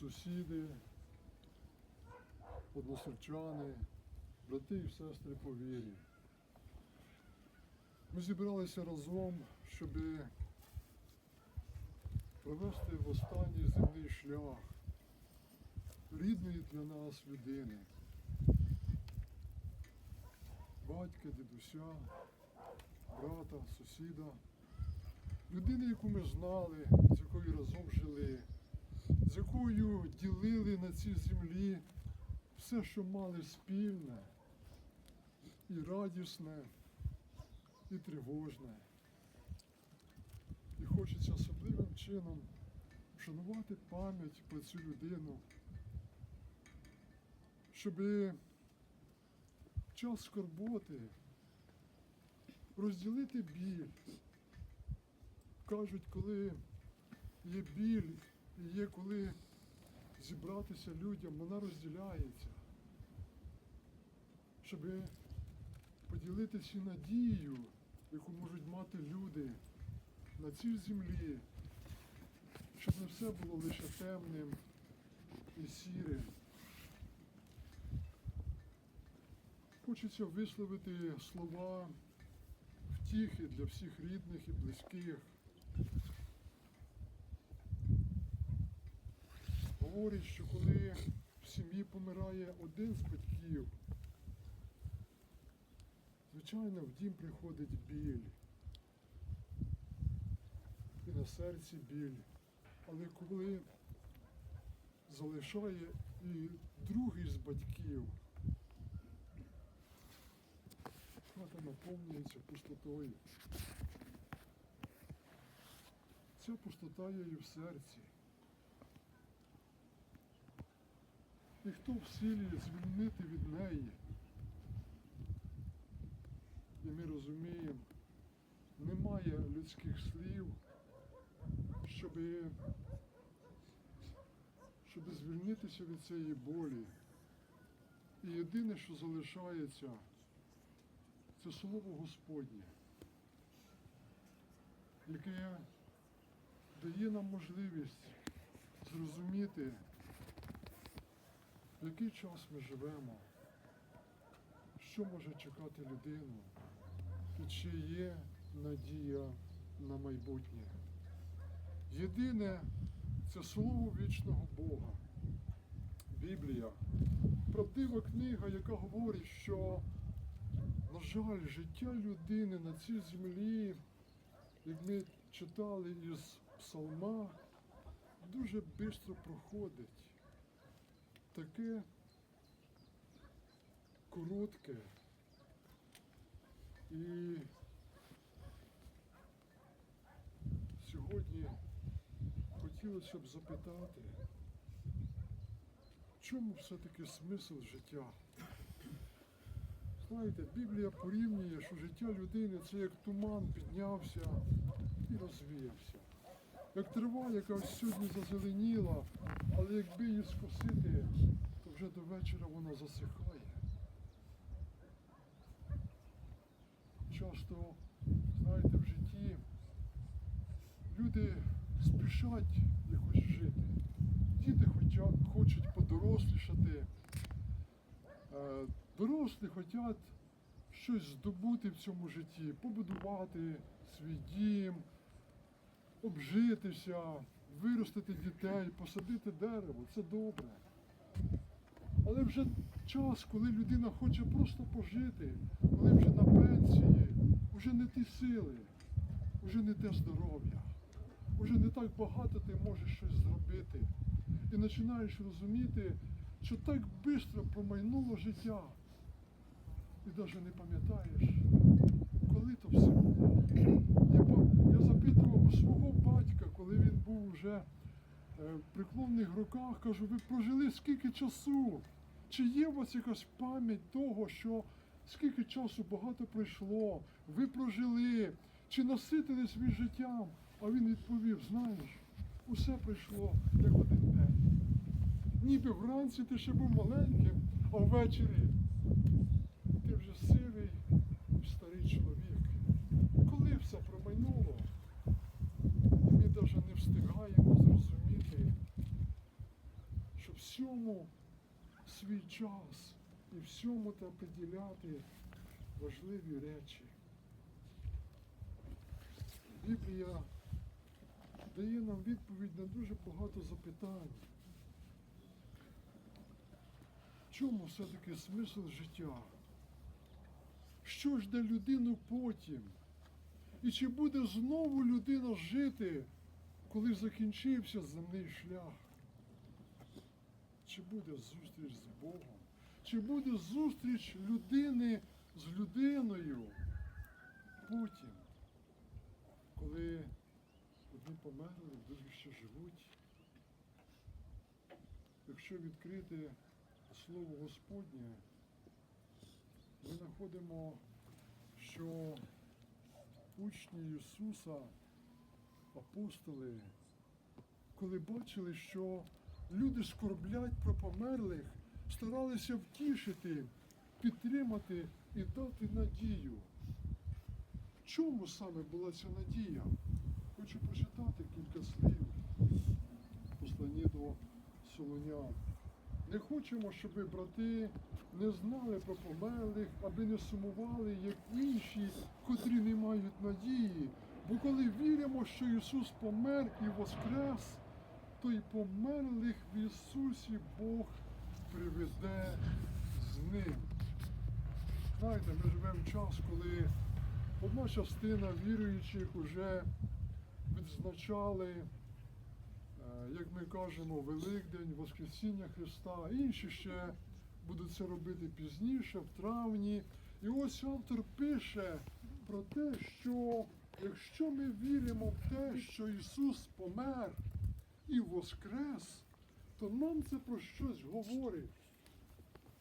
сусіди, односельчани, брати і сестри по вірі. Ми зібралися разом, щоб провести в останній земний шлях рідної для нас людини. Батька, дідуся, брата, сусіда, людини, яку ми знали, з якою разом жили, з якою ділили на цій землі все, що мали спільне, і радісне, і тривожне. І хочеться особливим чином вшанувати пам'ять про цю людину, щоб час скорботи розділити біль. Кажуть, коли є біль є коли зібратися людям, вона розділяється, щоб поділитися надією, яку можуть мати люди на цій землі, щоб не все було лише темним і сірим. Хочеться висловити слова втіхи для всіх рідних і близьких. Говорять, що коли в сім'ї помирає один з батьків, звичайно, в дім приходить біль. І на серці біль. Але коли залишає і другий з батьків, хата наповнюється пустотою. Ця пустота є і в серці. І хто в силі звільнити від неї? І ми розуміємо, немає людських слів, щоб, щоб звільнитися від цієї болі. І єдине, що залишається, це слово Господнє, яке дає нам можливість зрозуміти, який час ми живемо, що може чекати людину, і чи є надія на майбутнє. Єдине це слово вічного Бога, Біблія, правдива книга, яка говорить, що, на жаль, життя людини на цій землі, як ми читали із псалма, дуже швидко проходить. Таке коротке і сьогодні хотілося б запитати, чому все-таки смисл життя? Знаєте, Біблія порівнює, що життя людини це як туман піднявся і розвіявся. Як трава, яка сьогодні зазеленіла, але якби її скосити, то вже до вечора вона засихає. Часто, знаєте, в житті люди спішать якось жити. Діти хочуть подорослішати, е, дорослі хочуть щось здобути в цьому житті, побудувати свій дім, обжитися, виростити дітей, посадити дерево. Це добре. Але вже час, коли людина хоче просто пожити, коли вже на пенсії, вже не ті сили, вже не те здоров'я, вже не так багато ти можеш щось зробити. І починаєш розуміти, що так швидко промайнуло життя. І навіть не пам'ятаєш, коли то все було. Я, па- я запитував у свого батька, коли він вже е, в преклонних роках, кажу, ви прожили скільки часу? Чи є у вас якась пам'ять того, що скільки часу багато пройшло, ви прожили, чи наситились ви життям? А він відповів, знаєш, усе пройшло як один день. Ніби вранці ти ще був маленьким, а ввечері ти вже сивий старий чоловік. Коли все промайнуло, ми навіть не встигаємо зрозуміти, всьому свій час і всьому та приділяти важливі речі. Біблія дає нам відповідь на дуже багато запитань. Чому все-таки смисл життя? Що жде людину потім? І чи буде знову людина жити, коли закінчився земний шлях? Чи буде зустріч з Богом? Чи буде зустріч людини з людиною потім, коли одні померли, другі ще живуть? Якщо відкрити Слово Господнє, ми знаходимо, що учні Ісуса, апостоли, коли бачили, що люди скорблять про померлих, старалися втішити, підтримати і дати надію. В чому саме була ця надія? Хочу прочитати кілька слів в посланні до Солонян. Не хочемо, щоб брати не знали про померлих, аби не сумували, як інші, котрі не мають надії. Бо коли віримо, що Ісус помер і воскрес, то й померлих в Ісусі Бог приведе з ним. Знаєте, ми живемо в час, коли одна частина віруючих вже відзначали е, як ми кажемо, Великдень, Воскресіння Христа, інші ще будуть це робити пізніше, в травні. І ось автор пише про те, що якщо ми віримо в те, що Ісус помер і воскрес, то нам це про щось говорить.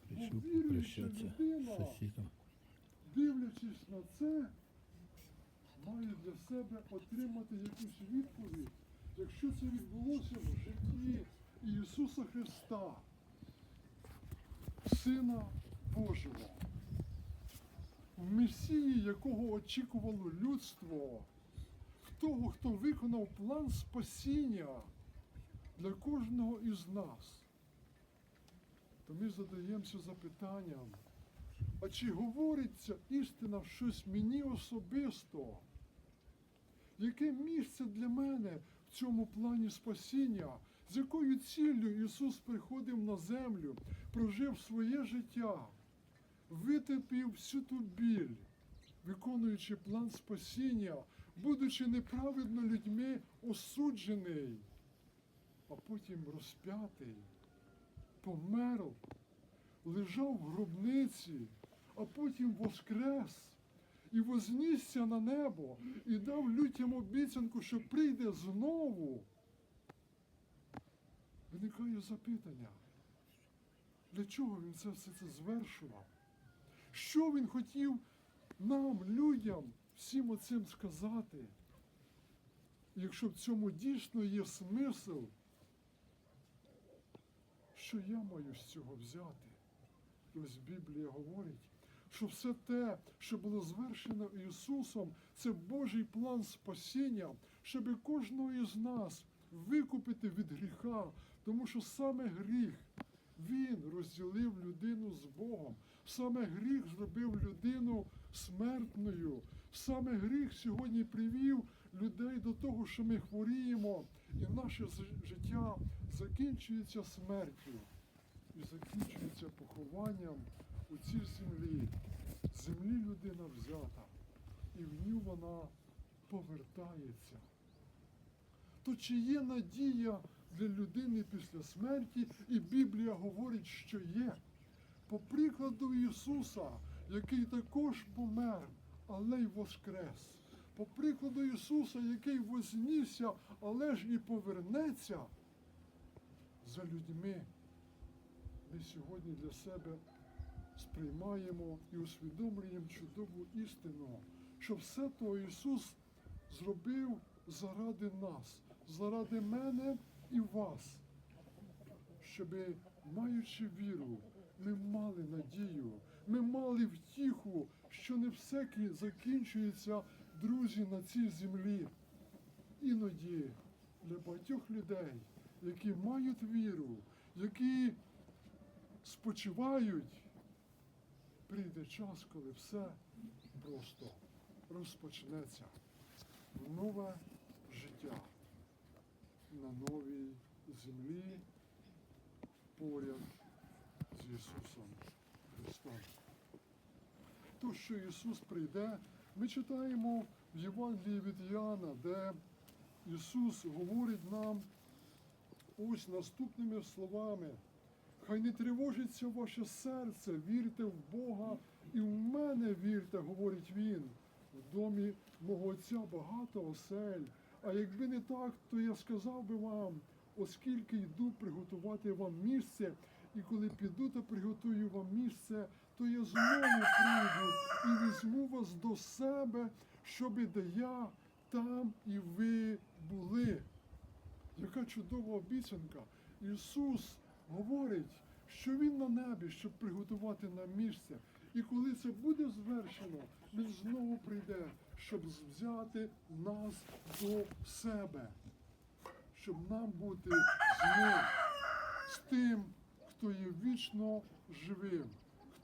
Прийшов віруюча людина. Дивлячись на це, має для себе отримати якусь відповідь, якщо це відбулося в житті Ісуса Христа, Сина Божого, в Месії, якого очікувало людство, в того, хто виконав план спасіння для кожного із нас, то ми задаємося запитанням. А чи говорить ця істина щось мені особисто? Яке місце для мене в цьому плані спасіння? З якою ціллю Ісус приходив на землю, прожив своє життя, витерпів всю ту біль, виконуючи план спасіння, будучи неправедно людьми осуджений, а потім розп'ятий, помер лежав в гробниці, а потім воскрес і вознісся на небо і дав людям обіцянку, що прийде знову. Виникає запитання, для чого він це все це звершував? Що він хотів нам, людям, всім оцим сказати? Якщо в цьому дійсно є смисл, що я маю з цього взяти? Ось Біблія говорить, що все те, що було звершено Ісусом, це Божий план спасіння, щоб кожного із нас викупити від гріха, тому що саме гріх. Він розділив людину з Богом. Саме гріх зробив людину смертною. Саме гріх сьогодні привів людей до того, що ми хворіємо, і наше життя закінчується смертю і закінчується похованням у цій землі. Землі людина взята, і в ню вона повертається. То чи є надія для людини після смерті? І Біблія говорить, що є. По прикладу Ісуса, який також помер, але й воскрес. По прикладу Ісуса, який вознісся, але ж і повернеться за людьми. Ми сьогодні для себе сприймаємо і усвідомлюємо чудову істину, що все то Ісус зробив заради нас, заради мене і вас, щоб, маючи віру, ми мали надію, ми мали втіху, що не все закінчується, друзі, на цій землі. Іноді для багатьох людей, які мають віру, які спочивають, прийде час, коли все просто розпочнеться. Нове життя на новій землі поряд з Ісусом Христом. То, що Ісус прийде, ми читаємо в Євангелії від Іоанна, де Ісус говорить нам ось наступними словами. Хай не тривожиться ваше серце, вірте в Бога і в мене вірте, говорить Він. В домі мого Отця багато осель. А якби не так, то я сказав би вам, оскільки йду приготувати вам місце, і коли піду та приготую вам місце, то я знову прийду і візьму вас до себе, щоби де я там і ви були. Яка чудова обіцянка. Ісус говорить, що Він на небі, щоб приготувати нам місце. І коли це буде звершено, Він знову прийде, щоб взяти нас до себе, щоб нам бути з з тим, хто є вічно живим,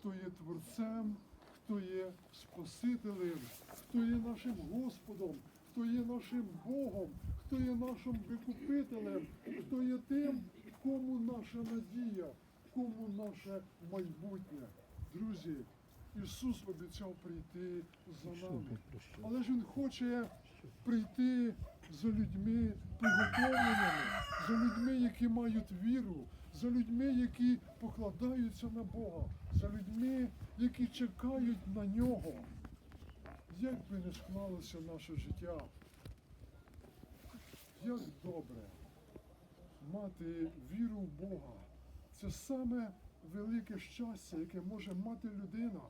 хто є творцем, хто є Спасителем, хто є нашим Господом, хто є нашим Богом, хто є нашим викупителем, хто є тим, кому наша надія, кому наше майбутнє. Друзі, Ісус обіцяв прийти за нами. Але ж Він хоче прийти за людьми приготовленими, за людьми, які мають віру, за людьми, які покладаються на Бога, за людьми, які чекають на нього. Як би не склалося наше життя, як добре мати віру в Бога. Це саме велике щастя, яке може мати людина.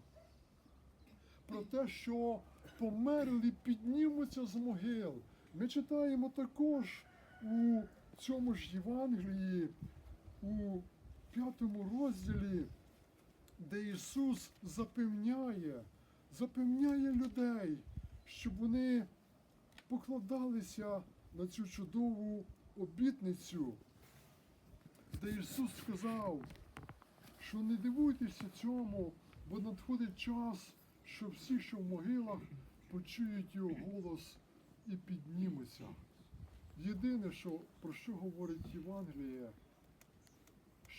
Про те, що померлі піднімуться з могил. Ми читаємо також у цьому ж Євангелії, у п'ятому розділі, де Ісус запевняє, запевняє людей, щоб вони покладалися на цю чудову обітницю, де Ісус сказав, що не дивуйтеся цьому, бо надходить час, що всі, що в могилах, почують його голос і піднімуться. Єдине, що, про що говорить Євангеліє,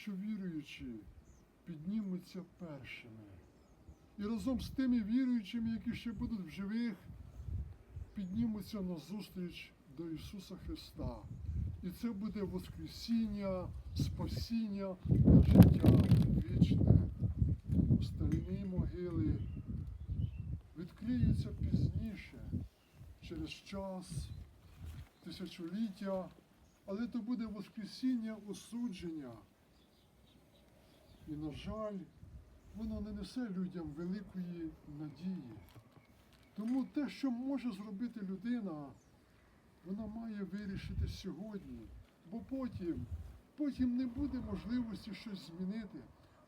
що віруючі піднімуться першими. І разом з тими віруючими, які ще будуть в живих, піднімуться на зустріч до Ісуса Христа. І це буде Воскресіння, спасіння на життя вічне. Остальні могили відкриються пізніше, через час, тисячоліття, але то буде Воскресіння осудження. І, на жаль, воно не несе людям великої надії. Тому те, що може зробити людина, вона має вирішити сьогодні, бо потім, потім не буде можливості щось змінити,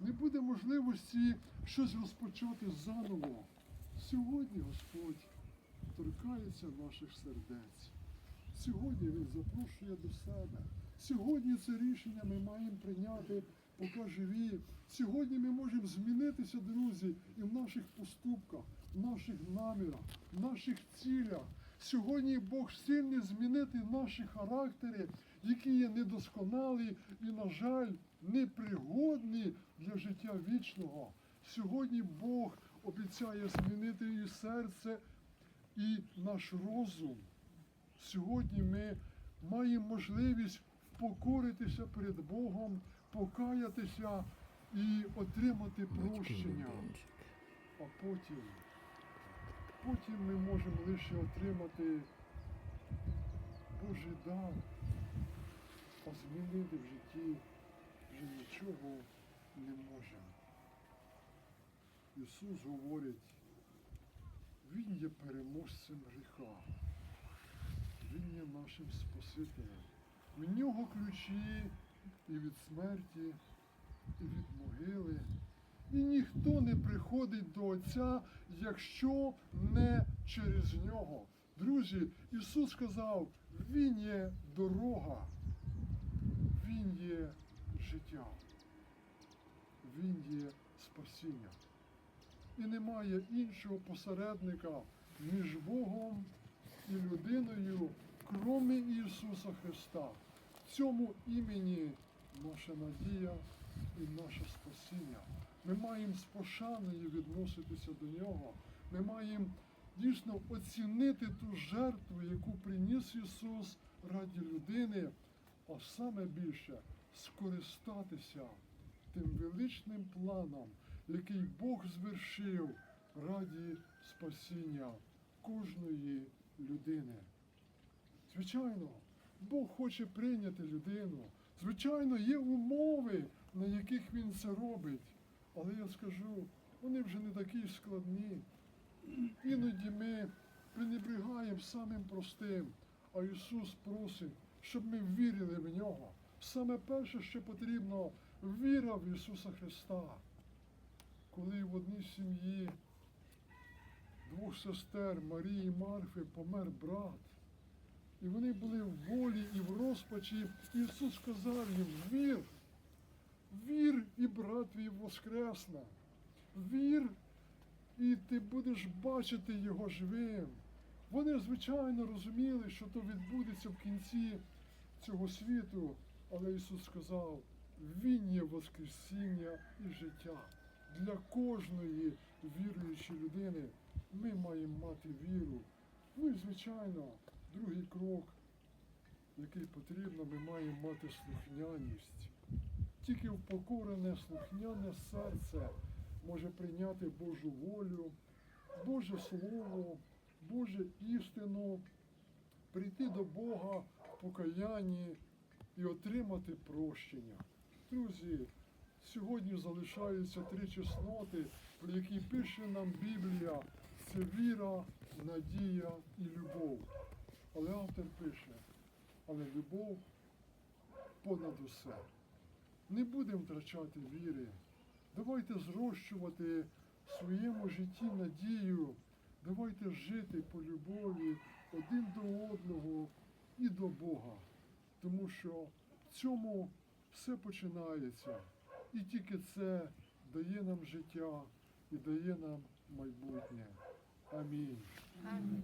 не буде можливості щось розпочати заново. Сьогодні Господь торкається наших сердець. Сьогодні Він запрошує до себе. Сьогодні це рішення ми маємо прийняти, поки живі. Сьогодні ми можемо змінитися, друзі, і в наших поступках, в наших намірах, в наших цілях. Сьогодні Бог сильний змінити наші характери, які є недосконалі і, на жаль, непригодні для життя вічного. Сьогодні Бог обіцяє змінити і серце, і наш розум. Сьогодні ми маємо можливість впокоритися перед Богом, покаятися і отримати прощення. А потім, потім ми можемо лише отримати Божий дар, а змінити в житті вже нічого не можемо. Ісус говорить, Він є переможцем гріха. Він є нашим Спасителем. В нього ключі і від смерті, і від могили. І ніхто не приходить до Отця, якщо не через нього. Друзі, Ісус сказав, Він є дорога, Він є життя. Він є спасіння. І немає іншого посередника між Богом і людиною, крім Ісуса Христа. Цьому імені наша надія і наше спасіння. Ми маємо з пошаною відноситися до нього. Ми маємо дійсно оцінити ту жертву, яку приніс Ісус раді людини, а саме більше скористатися тим величним планом, який Бог звершив раді спасіння кожної людини. Звичайно, Бог хоче прийняти людину. Звичайно, є умови, на яких він це робить. Але я скажу, вони вже не такі складні. Іноді ми пренебрігаємо самим простим, а Ісус просить, щоб ми вірили в нього. Саме перше, що потрібно, віра в Ісуса Христа. Коли в одній сім'ї двох сестер Марії і Марфи помер брат, і вони були в болі і в розпачі, Ісус сказав їм, вір, вір, і брат твій воскресне. Вір, і ти будеш бачити його живим. Вони, звичайно, розуміли, що то відбудеться в кінці цього світу, але Ісус сказав, Він є Воскресіння і життя. Для кожної віруючої людини ми маємо мати віру. Ну і, звичайно, другий крок, який потрібно, ми маємо мати слухняність. Тільки впокорене слухняне серце може прийняти Божу волю, Боже Слово, Боже істину, прийти до Бога в покаянні і отримати прощення. Друзі, сьогодні залишаються три чесноти, про які пише нам Біблія. Це віра, надія і любов. Але автор пише, але любов понад усе. Не будемо втрачати віри. Давайте зрощувати в своєму житті надію. Давайте жити по любові один до одного і до Бога. Тому що в цьому все починається. І тільки це дає нам життя і дає нам майбутнє. Амінь. Амінь.